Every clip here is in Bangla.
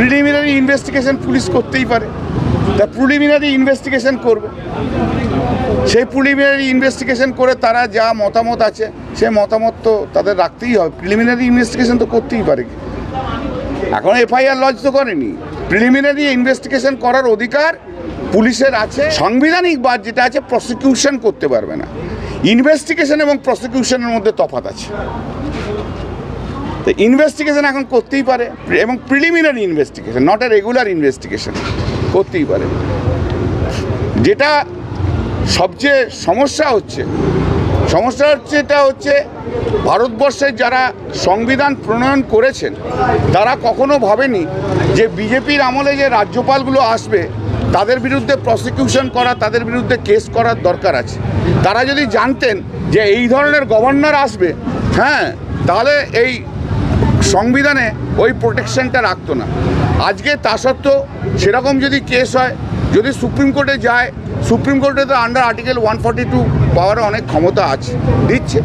প্রিলিমিনারি ইনভেস্টিগেশন পুলিশ করতেই পারে। তা প্রিলিমিনারি ইনভেস্টিগেশন করবে। সেই প্রিলিমিনারি ইনভেস্টিগেশন করে তারা যা মতামত আছে সে মতামত তো তাদের রাখতেই হবে। প্রিলিমিনারি ইনভেস্টিগেশন তো করতেই পারে এখন এফআইআর লজ তো করেনি। প্রিলিমিনারি ইনভেস্টিগেশন করার অধিকার পুলিশের আছে। সাংবিধানিক বাদ যেটা আছে প্রসিকিউশন করতে পারবে না। ইনভেস্টিগেশন এবং প্রসিকিউশনের মধ্যে তফাৎ আছে। তো ইনভেস্টিগেশন এখন করতেই পারে। এবং preliminary investigation not a regular investigation করতেই পারে। যেটা সবচেয়ে সমস্যা হচ্ছে সমস্যা হচ্ছে এটা হচ্ছে ভারতবর্ষের যারা সংবিধান প্রণয়ন করেছেন, তারা কখনো ভাবেনি যে বিজেপির আমলে যে রাজ্যপালগুলো আসবে, তাদের বিরুদ্ধে প্রসিকিউশন করা, তাদের বিরুদ্ধে কেস করার দরকার আছে। তারা যদি জানতেন যে এই ধরনের গভর্নর আসবে হ্যাঁ তাহলে এই সংবিধানে ওই প্রোটেকশনটা রাখতো না। আজকে তা সত্ত্বেও সেরকম যদি কেস হয়, যদি সুপ্রিম কোর্টে যায়, সুপ্রিম কোর্টে তো under article one forty two power অনেক ক্ষমতা আছে, দিচ্ছে।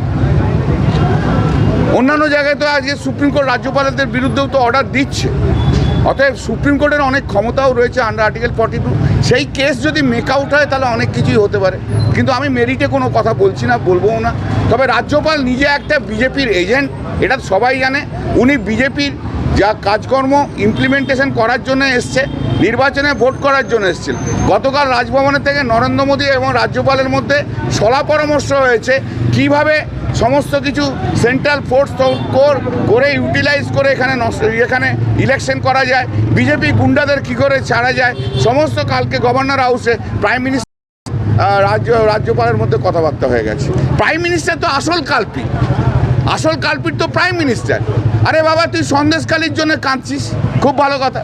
অন্যান্য জায়গায় তো আজকে সুপ্রিম কোর্ট রাজ্যপালদের বিরুদ্ধেও তো অর্ডার দিচ্ছে। অতএব সুপ্রিম কোর্টের অনেক ক্ষমতাও রয়েছে আন্ডার আর্টিকেল ফর্টি টু সেই কেস যদি মেক আউট হয়, তাহলে অনেক কিছুই হতে পারে। কিন্তু আমি মেরিটে কোনো কথা বলছি না, বলবোও না। তবে রাজ্যপাল নিজে একটা বিজেপির এজেন্ট এটা সবাই জানে। উনি বিজেপির যা কাজকর্ম ইমপ্লিমেন্টেশন করার জন্য এসছে। নির্বাচনে ভোট করার জন্য এসেছিল। গতকাল রাজভবনের থেকে নরেন্দ্র মোদী এবং রাজ্যপালের মধ্যে সলা পরামর্শ হয়েছে, কীভাবে সমস্ত কিছু সেন্ট্রাল ফোর্স কোর করে ইউটিলাইজ করে এখানে এখানে ইলেকশন করা যায় বিজেপি গুন্ডাদের কি করে ছাড়া যায়, সমস্ত কালকে গভর্নর হাউসে প্রাইম মিনিস্টার রাজ্য, রাজ্যপালের মধ্যে কথাবার্তা হয়ে গেছে। প্রাইম মিনিস্টার তো আসল কালপিট আসল কালপিট তো প্রাইম মিনিস্টার আরে বাবা, তুই সন্দেশকালীর জন্য কাঁদছিস? খুব ভালো কথা।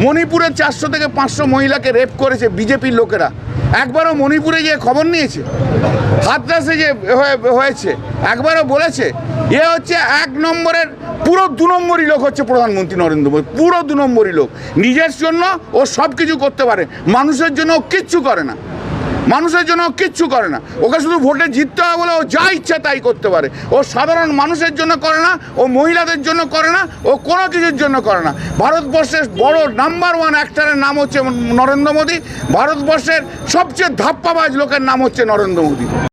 মণিপুরে চারশো থেকে পাঁচশো মহিলাকে রেপ করেছে বিজেপির লোকেরা। একবারও মণিপুরে গিয়ে খবর নিয়েছে? হাতরাসে যে হয়ে- হয়েছে, একবারও বলেছে, এ হচ্ছে এক নম্বরের, পুরো দু নম্বরই লোক হচ্ছে প্রধানমন্ত্রী নরেন্দ্র মোদী, পুরো দু নম্বরই লোক। নিজের জন্য ও সব কিছু করতে পারে, মানুষের জন্য ও কিচ্ছু করে না। মানুষের জন্য কিচ্ছু করে না। ওকে শুধু ভোটে জিততে হবে বলে ও যা ইচ্ছা তাই করতে পারে। ও সাধারণ মানুষের জন্য করে না, ও মহিলাদের জন্য করে না, ও কোনো কিছুর জন্য করে না। ভারতবর্ষের বড় নাম্বার ওয়ান অ্যাক্টারের নাম হচ্ছে নরেন্দ্র মোদী। ভারতবর্ষের সবচেয়ে ধাপ্পাবাজ লোকের নাম হচ্ছে নরেন্দ্র মোদী।